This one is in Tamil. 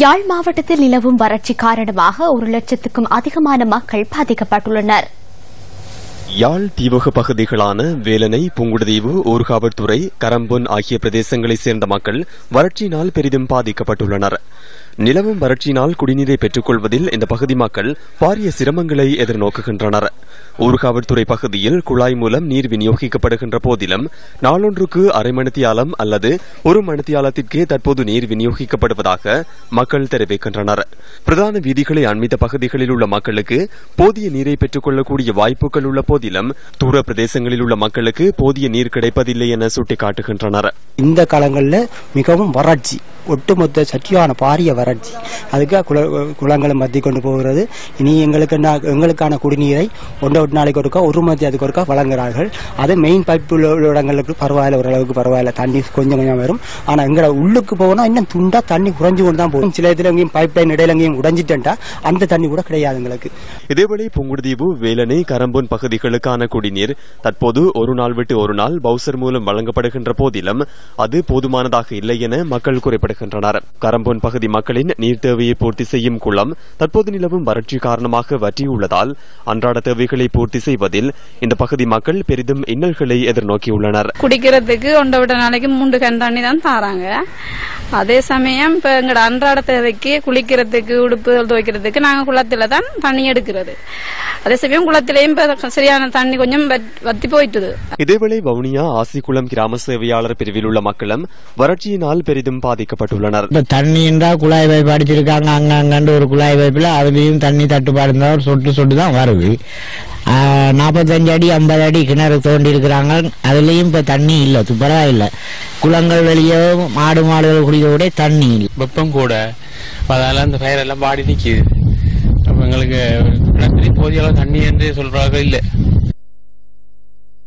யாழ் மாவட்டத்தில் நிலவும் வறட்சி காரணமாக ஒரு லட்சத்துக்கும் அதிகமான மக்கள் பாதிக்கப்பட்டுள்ளனர். யாழ் தீவக பகுதிகளான வேலனை புங்குடுதீவு ஊர்காவல்துறை கரம்பொன் ஆகிய பிரதேசங்களைச் சேர்ந்த மக்கள் வறட்சியினால் பெரிதும் பாதிக்கப்பட்டுள்ளனர். நிலவும் வறட்சியினால் குடிநீரை பெற்றுக் கொள்வதில் இந்த பகுதி மக்கள் பாரிய சிரமங்களை எதிர்நோக்குகின்றனர். ஊர்காவல்துறை பகுதியில் குழாய் மூலம் நீர் விநியோகிக்கப்படுகின்ற போதிலும் நாளொன்றுக்கு அரை மணித்தியாலம் அல்லது ஒரு மணித்தியாலத்திற்கே தற்போது நீர் விநியோகிக்கப்படுவதாக மக்கள் தெரிவிக்கின்றனர். பிரதான வீதிகளை அண்மித்த பகுதிகளில் உள்ள மக்களுக்கு போதிய நீரை பெற்றுக் கொள்ளக்கூடிய வாய்ப்புகள் உள்ள போதிலும் தூர பிரதேசங்களில் உள்ள மக்களுக்கு போதிய நீர் கிடைப்பதில்லை என சுட்டிக்காட்டுகின்றனர். இந்த காலங்களில் மிகவும் வறட்சி ஒட்டுமொத்த சற்றியான பாரிய வறட்சி. அதுக்கு குள குளங்களை மத்தி கொண்டு போகிறது. இனி எங்களுக்கு எங்களுக்கான குடிநீரை ஒன்றை ஒரு நாளைக்கு ஒருக்கா ஒரு மத்தி அதுக்கு ஒருக்கா வழங்குகிறார்கள் அது மெயின் பைப் உள்ள இடங்களுக்கு பரவாயில்ல ஓரளவுக்கு பரவாயில்ல. தண்ணி கொஞ்சம் கொஞ்சம் வரும். ஆனா எங்களை உள்ளுக்கு போனா இன்னும் துண்டா தண்ணி குறைஞ்சு கொண்டு தான் போகும். சில இதுல எங்கேயும் பைப் லைன் இடையில எங்கேயும் உடைஞ்சிட்டா அந்த தண்ணி கூட கிடையாது எங்களுக்கு. இதேவேளை புங்குடுதீவு வேலனை கரம்பூன் பகுதிகளுக்கான குடிநீர் தற்போது ஒரு நாள் விட்டு ஒரு நாள் பவுசர் மூலம் வழங்கப்படுகின்ற போதிலும் அது போதுமானதாக இல்லை என மக்கள் குறைப்படுகின்றனர். கரம்பூன் பகுதி மக்களின் நீர் தேவையை பூர்த்தி செய்யும் குளம் தற்போது நிலவும் வறட்சி காரணமாக வற்றியுள்ளதால் அன்றாட தேவைகள் பூர்த்தி செய்வதில் இந்த பகுதி மக்கள் பெரிதும் இன்னல்களை எதிர்நோக்கியுள்ளனர். குடிக்கிறதுக்கு ஒன்றை விட்ட நாளைக்கு மூன்று கண் தண்ணி தான் தாராங்க. அதே சமயம் இப்ப எங்களோட அன்றாட தேவைக்கு குளிக்கிறதுக்கு உடுப்புகள் துவைக்கிறதுக்கு நாங்க குளத்துல தான் தண்ணி எடுக்கிறது. அதே சமயம் குளத்திலையும் இப்ப சரியான தண்ணி கொஞ்சம் வத்- வத்தி போயிட்டுது. இதேவேளை வவுனியா ஆசிக்குளம் கிராம சேவையாளர் பிரிவில் உள்ள மக்களும் வறட்சியினால் பெரிதும் பாதிக்கப்பட்டுள்ளனர். இப்ப தண்ணி என்றா குழாய் பைப் அடிச்சிருக்காங்க அங்க அங்கண்டு ஒரு குழாய் பைப்ல அதுலயும் தண்ணி தட்டுப்பாடு இருந்தா ஒரு சொட்டு சொட்டு தான் வருது. நாற்பத்தஞ்சு அடி ஐம்பது அடி கிணறு தோண்டி இருக்கிறாங்க அதுலயும் இப்ப தண்ணி இல்லை துப்புரவா இல்லை குளங்கள் வெளியே மாடு மாடுகள் குடிக்க கூட தண்ணி இல்லை. வெப்பம் கூட. அப்ப அதனால அந்த எல்லாம் பாடி நிக்குது. அப்போ எங்களுக்கு போதிய அளவு தண்ணி என்று சொல்கிறார்கள் இல்லை.